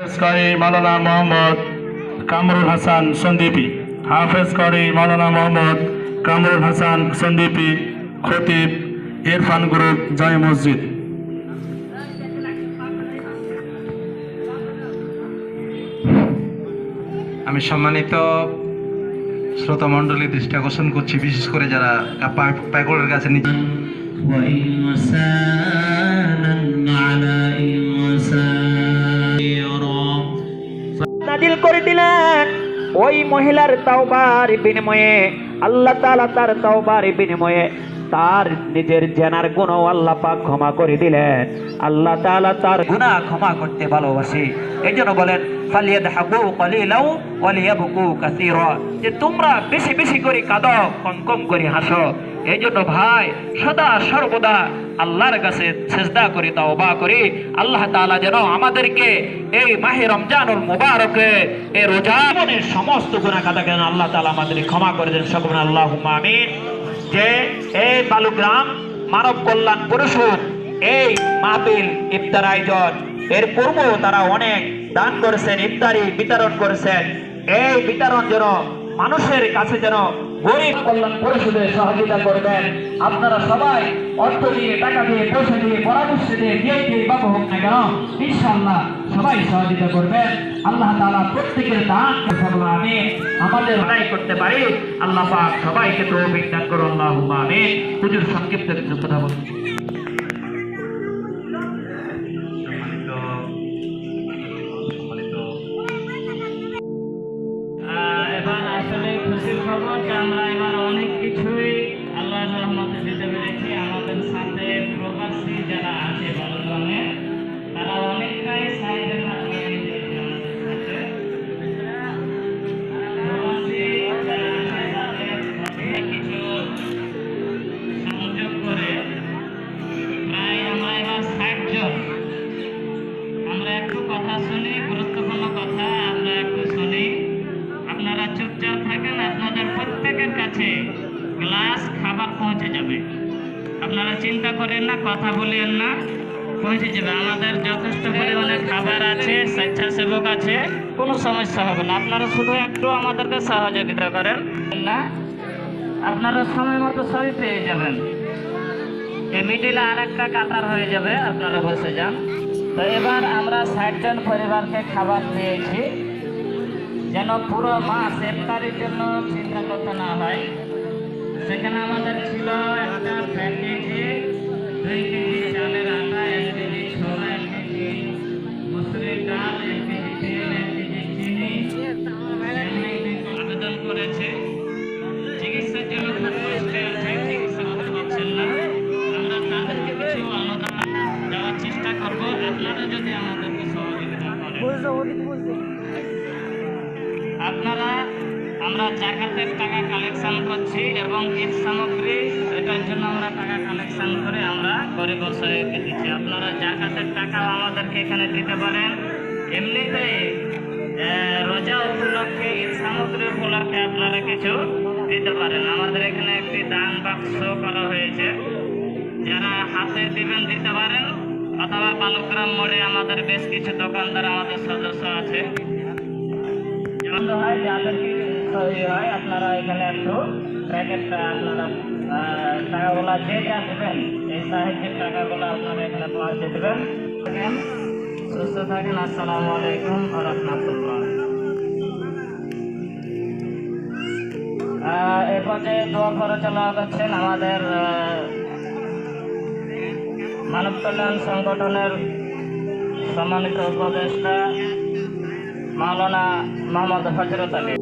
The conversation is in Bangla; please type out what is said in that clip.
হাফেজ কারি মাওলানা মোহাম্মদ কামরুল হাসান সন্দীপী। হাফেজ কারি মাওলানা মোহাম্মদ কামরুল হাসান সন্দীপী খতিব ইরফান গ্রুপ জয় মসজিদ। আমি সম্মানিত শ্রোতা মণ্ডলী দৃষ্টি আকর্ষণ করছি বিশেষ করে যারা প্যাকলের কাছে নিজে করে দিলেন ওই মহিলার তাওবার বিনিময়ে, আল্লাহ তালা তার তাওবার বিনিময়ে তার নিজের জেনার গুণ আল্লাহ পাক ক্ষমা করে দিলেন। আল্লাহ তালা তার গুণা ক্ষমা করতে ভালোবাসে। এই জন্য বলেন ফালিয়াদহাকু কলিলাও ওয়ালিয়াবকু কাসীরা। যে তোমরা বেশি বেশি করে কাঁদো, কম কম করে হাসো। এই জন্য ভাই, সদা সর্বদা আল্লাহর কাছে সেজদা করি, তাওবা করি আল্লাহ তাআলা যেন আমাদেরকে এই মাহে রমজানুল মুবারকে, এই রোজা জীবনের সমস্ত গুনাহ কাদা কেন আল্লাহ তাআলা আমাদের ক্ষমা করে দেন। সকল আল্লাহুম্মা আমিন। যে এই বালুগ্রাম মানব কল্যাণ পরিষদ, এই মাহফিল ইফতার আয়োজন, এর পূর্বেও তারা অনেক দান করেছেন, ইফতারি বিতরণ করেছেন। এই বিতরণ যেন মানুষের কাছে যেন গরিব কল্যাণ পরিষদে সহযোগিতা করবেন। আপনারা সবাই অর্থ দিয়ে, টাকা দিয়ে, পয়সা দিয়ে, পরামর্শ দিয়ে দিয়ে দিয়ে বাবু হোক না কেন ইনশাল্লাহ সবাই সহযোগিতা করবেন। আল্লাহ তালা প্রত্যেকের দান আমি আমাদের লড়াই করতে পারি, আল্লাহ পাক সবাইকে তো দান করুন আল্লাহ আমিন। হুজুর সংক্ষিপ্ত কিছু কথা বলুন। আসলে খুশির খবর যে আমরা এবার অনেক কিছুই আল্লাহ রহমতে দিতে পেরেছি। আমাদের সাথে প্রবাসী যারা আছে চিন্তা করেন না, কথা বলেন না। পৌঁছে যাবে আমাদের যথেষ্ট পরিমাণে খাবার আছে, স্বেচ্ছাসেবক আছে, কোনো সমস্যা হবে না। আপনারা শুধু একটু আমাদেরকে সহযোগিতা করেন, না, আপনারা সময় মতো সবই পেয়ে যাবেন। এই মিডিলে আর একটা কাতার হয়ে যাবে, আপনারা বসে যান। তো এবার আমরা ষাট জন পরিবারকে খাবার দিয়েছি। যেন পুরো মাস ইফতারির জন্য চিন্তা করতে না হয়। সেখানে আমাদের Thank you. আমরা জাকাতের টাকা কালেকশন করছি এবং ঈদ সামগ্রী এটার জন্য আমরা টাকা কালেকশন করে আমরা গরিব অসহায়কে দিচ্ছি আপনারা জাকাতের টাকাও আমাদেরকে এখানে দিতে পারেন। এমনিতে রোজা উপলক্ষে ঈদ সামগ্রী উপলক্ষে আপনারা কিছু দিতে পারেন। আমাদের এখানে একটি দান বাক্স করা হয়েছে। যারা হাতে দিবেন দিতে পারেন। অথবা বালুগ্রাম মোড়ে আমাদের বেশ কিছু দোকানদার, আমাদের সদস্য আছে। তৈরি হয় আপনারা এখানে একটু প্যাকেটটা আপনারা টাকাগুলো যে দেবেন। এই সাহায্যের টাকাগুলো আপনারা এখানে পৌঁছে দেবেন। সুস্থ থাকেন, আসসালামু আলাইকুম রহমতুল্লাহ। এ পর্যায়ে দোয়া করে চলা করছেন আমাদের মানব কল্যাণ সংগঠনের সম্মানিত উপদেষ্টা মাওলানা মোহাম্মদ হজরত আলী।